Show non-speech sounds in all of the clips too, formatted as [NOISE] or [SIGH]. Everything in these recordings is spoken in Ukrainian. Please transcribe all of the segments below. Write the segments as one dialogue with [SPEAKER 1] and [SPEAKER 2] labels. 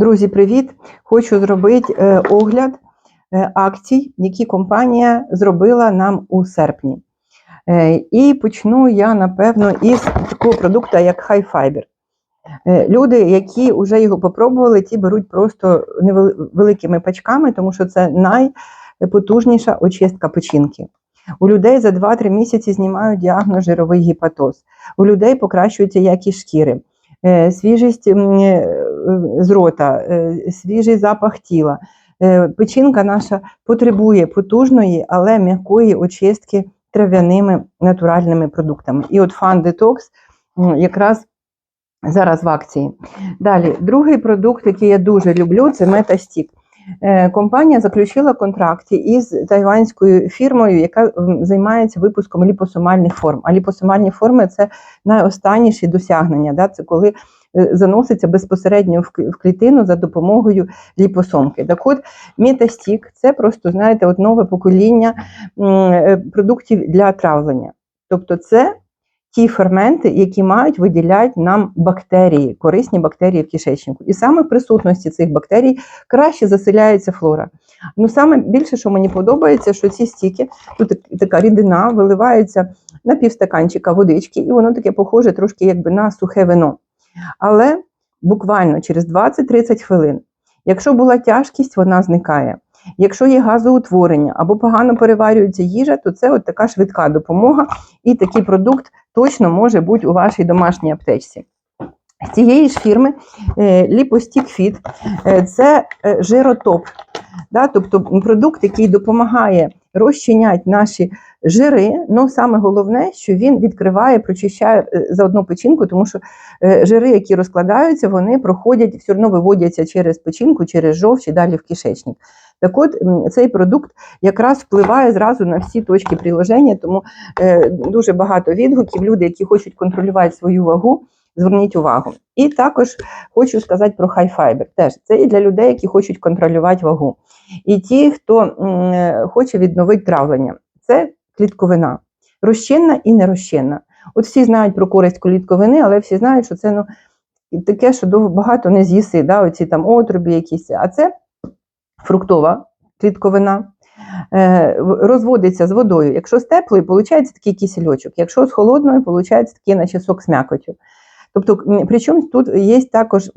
[SPEAKER 1] Друзі, привіт! Хочу зробити е, огляд е, акцій, які компанія зробила нам у серпні. Е, і почну я, напевно, із такого продукту, як High Fiber. Люди, які вже його попробували, ті беруть просто невеликими пачками, тому що це найпотужніша очистка печінки. У людей за 2-3 місяці знімають діагноз жировий гепатоз. У людей покращується якість шкіри. Е, свіжість е, з рота, е, свіжий запах тіла. Печінка наша потребує потужної, але м'якої очистки трав'яними натуральними продуктами. І от фан Detox якраз зараз в акції. Далі, другий продукт, який я дуже люблю, це Метастік. Е, компанія заключила контракт із тайванською фірмою, яка займається випуском ліпосомальних форм. А ліпосомальні форми це найостанніші досягнення. Да? Це коли е, заноситься безпосередньо в клітину за допомогою ліпосомки. Так от Метастік це просто, знаєте, от нове покоління е, продуктів для травлення. Тобто, це ті ферменти, які мають виділяти нам бактерії, корисні бактерії в кишечнику. І саме в присутності цих бактерій краще заселяється флора. Ну, саме більше, що мені подобається, що ці стіки, тут така рідина виливається на півстаканчика водички, і воно таке похоже трошки якби на сухе вино. Але буквально через 20-30 хвилин, якщо була тяжкість, вона зникає. Якщо є газоутворення або погано переварюється їжа, то це от така швидка допомога, і такий продукт точно може бути у вашій домашній аптечці. З цієї ж фірми Ліпостік Fit це е, жиротоп, да, тобто продукт, який допомагає розчиняти наші жири. Ну саме головне, що він відкриває, прочищає е, за одну печінку, тому що е, жири, які розкладаються, вони проходять, все одно виводяться через печінку, через жовч і далі в кишечник. Так от цей продукт якраз впливає зразу на всі точки приложення, тому е, дуже багато відгуків. Люди, які хочуть контролювати свою вагу, зверніть увагу. І також хочу сказати про High Fiber. Теж це і для людей, які хочуть контролювати вагу. І ті, хто е, хоче відновити травлення, це клітковина, розчинна і нерозчинна. От всі знають про користь клітковини, але всі знають, що це ну, таке, що багато не з'їси, да, оці там отрубі якісь. А це фруктова клітковина, е, розводиться з водою. Якщо з теплою, виходить такий кисельочок, якщо з холодною, виходить такий наче сок з м'якотю. Тобто, причому тут є також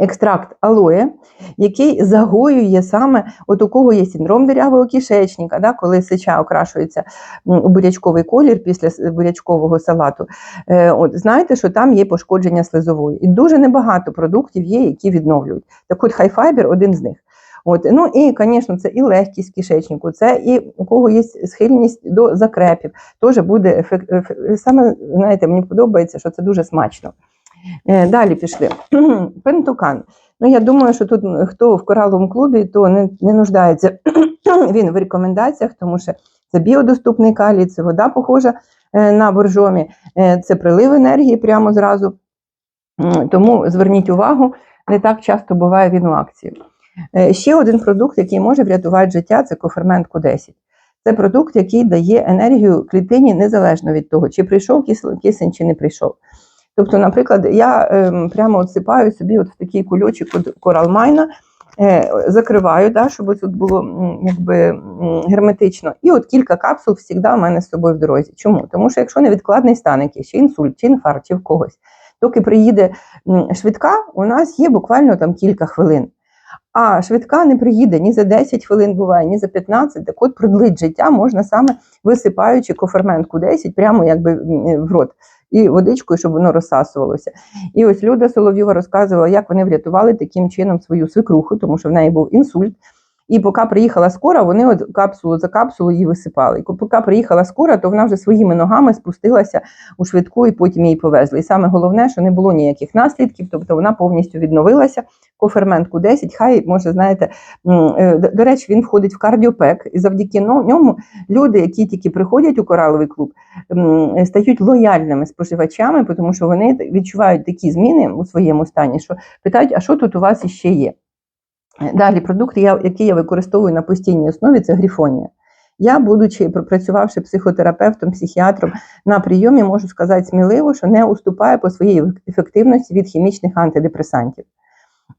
[SPEAKER 1] екстракт алоє, який загоює саме, от у кого є синдром дирявого кишечника, да, коли сеча окрашується у бурячковий колір після бурячкового салату. Е, от, Знаєте, що там є пошкодження слизової. І дуже небагато продуктів є, які відновлюють. Так от хайфайбер один з них. От, Ну і, звісно, це і легкість кишечнику, це і у кого є схильність до закрепів, теж буде ефект. Саме, знаєте, мені подобається, що це дуже смачно. Е, далі пішли. [CLEARS THROAT] Пентукан. Ну, Я думаю, що тут хто в кораловому клубі, то не не нуждається [CLEARS THROAT] він в рекомендаціях, тому що це біодоступний калій, це вода похожа е, на боржомі, е, це прилив енергії прямо зразу. Тому зверніть увагу, не так часто буває він у акції. Е, ще один продукт, який може врятувати життя, це кофермент Q10. Це продукт, який дає енергію клітині незалежно від того, чи прийшов кисень, чи не прийшов. Тобто, наприклад, я е, прямо отсипаю собі от в такий кульочок коралмайна, е, закриваю, да, щоб тут було якби, герметично. І от кілька капсул завжди в мене з собою в дорозі. Чому? Тому що якщо невідкладний стан якийсь, чи інсульт, чи інфаркт, чи в когось, доки приїде швидка, у нас є буквально там кілька хвилин. А швидка не приїде ні за 10 хвилин буває, ні за 15. Так от продлить життя можна саме висипаючи коферментку 10 прямо якби в рот. І водичкою, щоб воно розсасувалося. І ось Люда Соловйова розказувала, як вони врятували таким чином свою свекруху, тому що в неї був інсульт. І поки приїхала скора, вони от капсулу за капсулу її висипали. І поки приїхала скора, то вона вже своїми ногами спустилася у швидку і потім її повезли. І саме головне, що не було ніяких наслідків, тобто вона повністю відновилася. Кофермент Q10, хай може, знаєте, е, до речі, він входить в кардіопек, і завдяки ньому люди, які тільки приходять у кораловий клуб, стають лояльними споживачами, тому що вони відчувають такі зміни у своєму стані, що питають, а що тут у вас іще є? Далі продукт, який я використовую на постійній основі, це грифонія. Я, будучи пропрацювавши психотерапевтом, психіатром на прийомі, можу сказати сміливо, що не уступає по своїй ефективності від хімічних антидепресантів.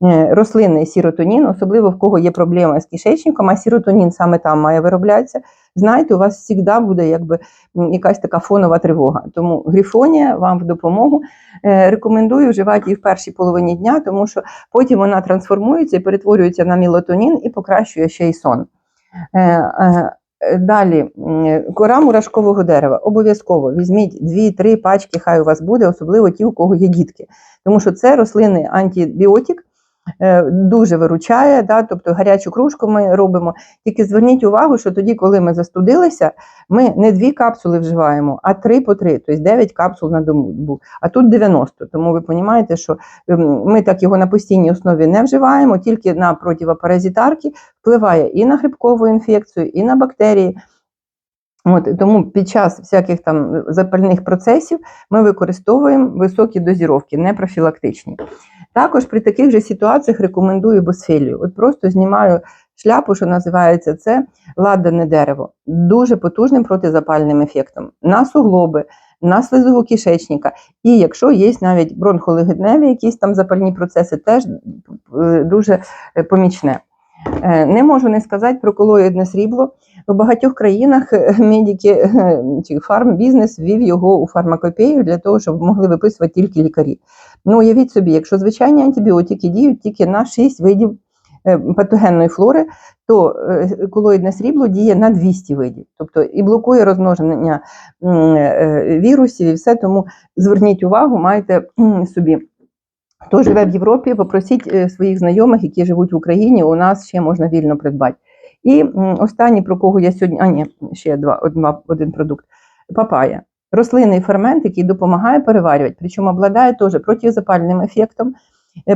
[SPEAKER 1] Е, рослинний сіротонін, особливо в кого є проблеми з кишечником, а сіротонін саме там має вироблятися. Знаєте, у вас завжди буде якби якась така фонова тривога. Тому грифонія вам в допомогу. Е, Рекомендую вживати її в першій половині дня, тому що потім вона трансформується і перетворюється на мелатонін і покращує ще й сон. Е, Далі, кора мурашкового дерева. Обов'язково візьміть 2-3 пачки, хай у вас буде, особливо ті, у кого є дітки. Тому що це рослинний антибіотик, дуже виручає, да, тобто гарячу кружку ми робимо. Тільки зверніть увагу, що тоді, коли ми застудилися, ми не дві капсули вживаємо, а три по три, тобто 9 капсул на добу, а тут 90. Тому ви розумієте, що ем, ми так його на постійній основі не вживаємо, тільки на противопаразитарки впливає і на грибкову інфекцію, і на бактерії. От, тому під час всяких там запальних процесів ми використовуємо високі дозіровки, не профілактичні. Також при таких же ситуаціях рекомендую босфілію. От просто знімаю шляпу, що називається це ладане дерево, дуже потужним протизапальним ефектом на суглоби, на слизову кишечника. І якщо є навіть бронхолегеневі якісь там запальні процеси, теж е, дуже е, помічне. Е, Не можу не сказати про колоїдне срібло. В багатьох країнах е, медики е, чи фармбізнес ввів його у фармакопею для того, щоб могли виписувати тільки лікарі. Ну, уявіть собі, якщо звичайні антибіотики діють тільки на 6 видів патогенної флори, то колоїдне срібло діє на 200 видів, тобто і блокує розмноження вірусів і все. Тому зверніть увагу, маєте собі. Хто живе в Європі, попросіть е, своїх знайомих, які живуть в Україні, у нас ще можна вільно придбати. І останні, про кого я сьогодні, а ні, ще два, одна, один продукт. Папая. Рослинний фермент, який допомагає переварювати, причому обладає теж протизапальним ефектом,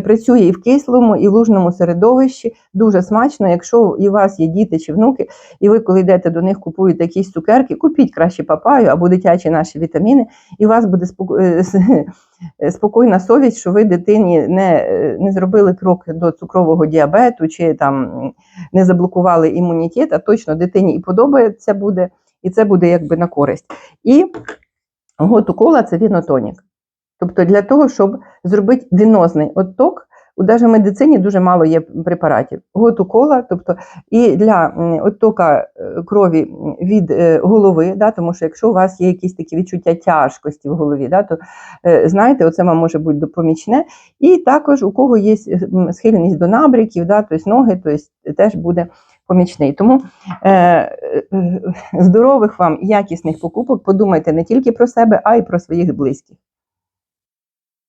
[SPEAKER 1] працює і в кислому, і в лужному середовищі. Дуже смачно, якщо і у вас є діти чи внуки, і ви, коли йдете до них, купуєте якісь цукерки, купіть краще папаю або дитячі наші вітаміни, і у вас буде е, [LAUGHS] е, спокійна совість, що ви дитині не, е, не зробили крок до цукрового діабету чи там не заблокували імунітет, а точно дитині і подобається буде, і це буде якби на користь. І готукола це вінотонік. Тобто для того, щоб зробити вінозний отток, у навіть медицині дуже мало є препаратів. Готукола, тобто і для оттока е, крові від е, голови, да, тому що якщо у вас є якісь такі відчуття тяжкості в голові, да, то е, знаєте, оце вам може бути допомічне. І також у кого є схильність до набряків, да, тобто ноги, тобто теж буде помічний. Тому е, е, здорових вам якісних покупок подумайте не тільки про себе, а й про своїх близьких.